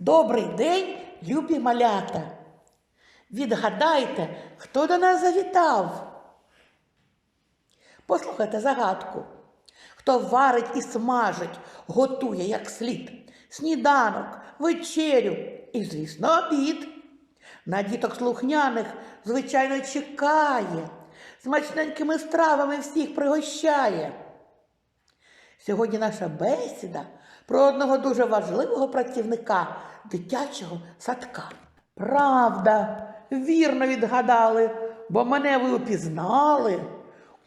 Добрий день, любі малята. Відгадайте, хто до нас завітав. Послухайте загадку. Хто варить і смажить, готує як слід, сніданок, вечерю і, звісно, обід. На діток слухняних, звичайно, чекає, смачненькими стравами всіх пригощає. Сьогодні наша бесіда про одного дуже важливого працівника дитячого садка. Правда, вірно відгадали, бо мене ви упізнали.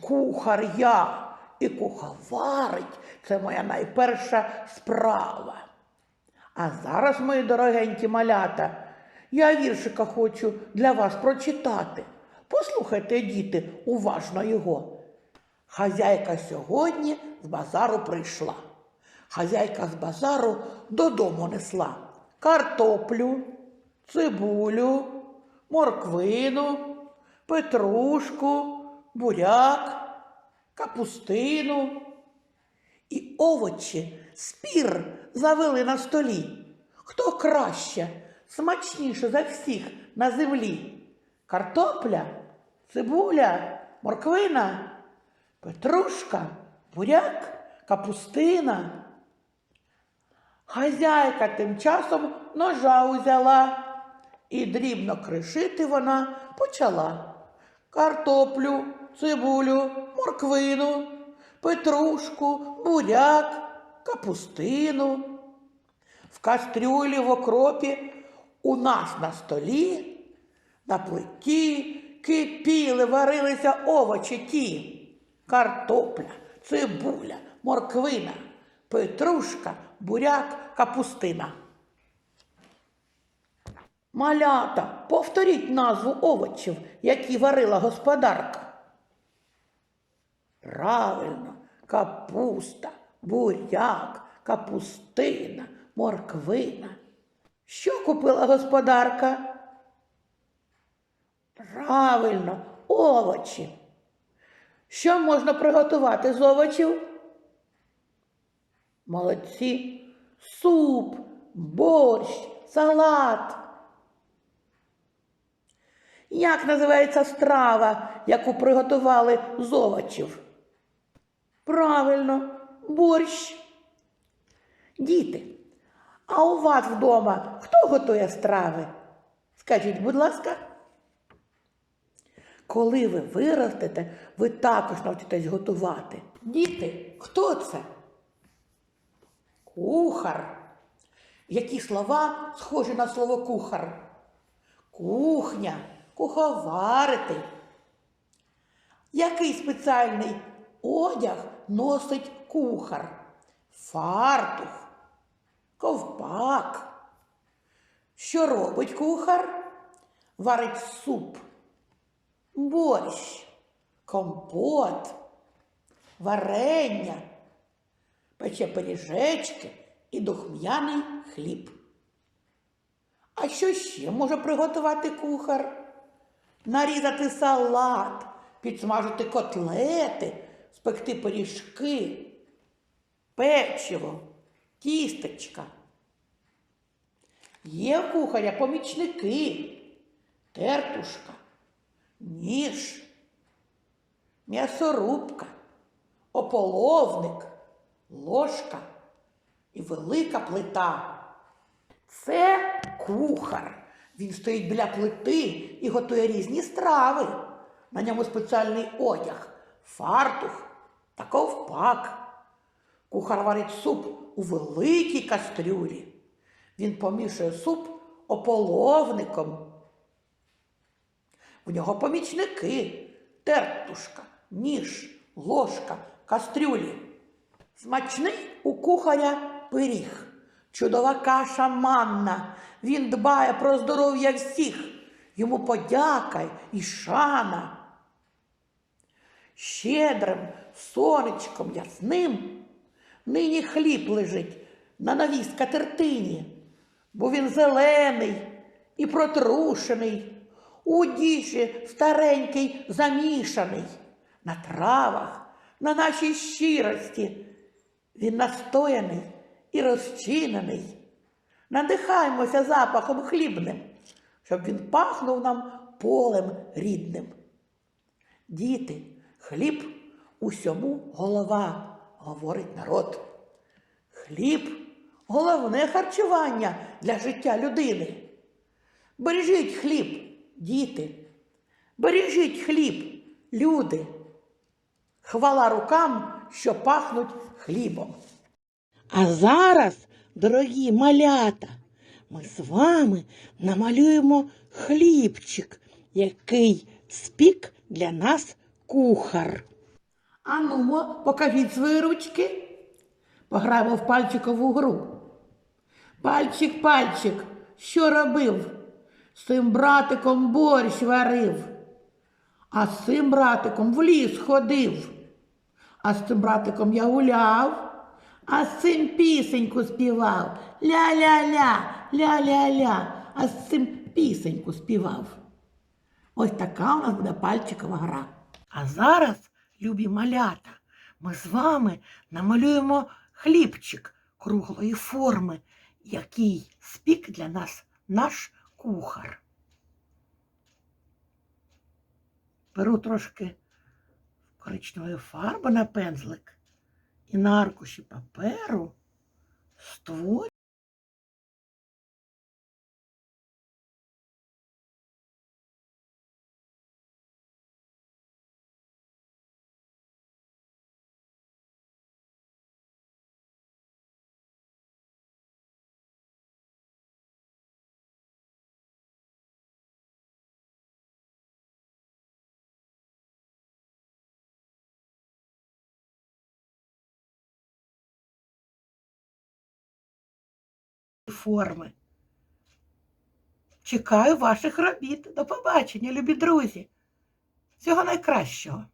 Кухар я і куховарить це моя найперша справа. А зараз, мої дорогенькі малята, я віршика хочу для вас прочитати. Послухайте, діти, уважно його. Хазяйка сьогодні з базару прийшла. Хазяйка з базару додому несла картоплю, цибулю, морквину, петрушку, буряк, капустину. І овочі спір завели на столі. Хто краще, смачніше за всіх на землі? Картопля, цибуля, морквина, петрушка, буряк, капустина. Хазяйка тим часом ножа узяла і дрібно кришити вона почала. Картоплю, цибулю, морквину, петрушку, буряк, капустину. В кастрюлі в окропі у нас на столі на плиті кипіли, варилися овочі ті. Картопля, цибуля, морквина, петрушка, буряк, капустина. Малята, повторіть назву овочів, які варила господарка. Правильно, капуста, буряк, капустина, морквина. Що купила господарка? Правильно, овочі. Що можна приготувати з овочів? Молодці. Суп, борщ, салат. Як називається страва, яку приготували з овочів? Правильно, борщ. Діти, а у вас вдома хто готує страви? Скажіть, будь ласка. Коли ви виростете, ви також навчитесь готувати. Діти, хто це? Кухар. Які слова схожі на слово кухар? Кухня, куховарити. Який спеціальний одяг носить кухар? Фартух, ковпак. Що робить кухар? Варить суп, борщ, компот, варення, пече пиріжечки і духм'яний хліб. А що ще може приготувати кухар? Нарізати салат, підсмажити котлети, спекти пиріжки, печиво, тістечка. Є в кухаря помічники, тертушка, ніж, м'ясорубка, ополовник, ложка і велика плита. Це кухар. Він стоїть біля плити і готує різні страви. На ньому спеціальний одяг, фартух та ковпак. Кухар варить суп у великій кастрюлі. Він помішує суп ополовником. В нього помічники, тертушка, ніж, ложка, кастрюлі. Смачний у кухаря пиріг, чудова каша манна. Він дбає про здоров'я всіх. Йому подяка і шана. Щедрим сонечком ясним нині хліб лежить на новій скатертині, бо він зелений і протрушений, у діші старенький замішаний, на травах, на нашій щирості. Він настояний і розчинений. Надихаємося запахом хлібним, щоб він пахнув нам полем рідним. Діти, хліб усьому голова, говорить народ. Хліб головне харчування для життя людини. Бережіть хліб, діти, бережіть хліб, люди. Хвала рукам, що пахнуть хлібом. А зараз, дорогі малята, ми з вами намалюємо хлібчик, який спік для нас кухар. Ану, покажіть свої ручки. Пограємо в пальчикову гру. Пальчик, пальчик, що робив? Цим братиком борщ варив, а з цим братиком в ліс ходив, а з цим братиком я гуляв, а з цим пісеньку співав. Ля-ля-ля, ля-ля-ля, а з цим пісеньку співав. Ось така у нас буде пальчикова гра. А зараз, любі малята, ми з вами намалюємо хлібчик круглої форми, який спік для нас наш кухар. Беру трошки коричневої фарби на пензлик і на аркуші паперу створюю форми. Чекаю ваших робіт. До побачення, любі друзі. Всього найкращого.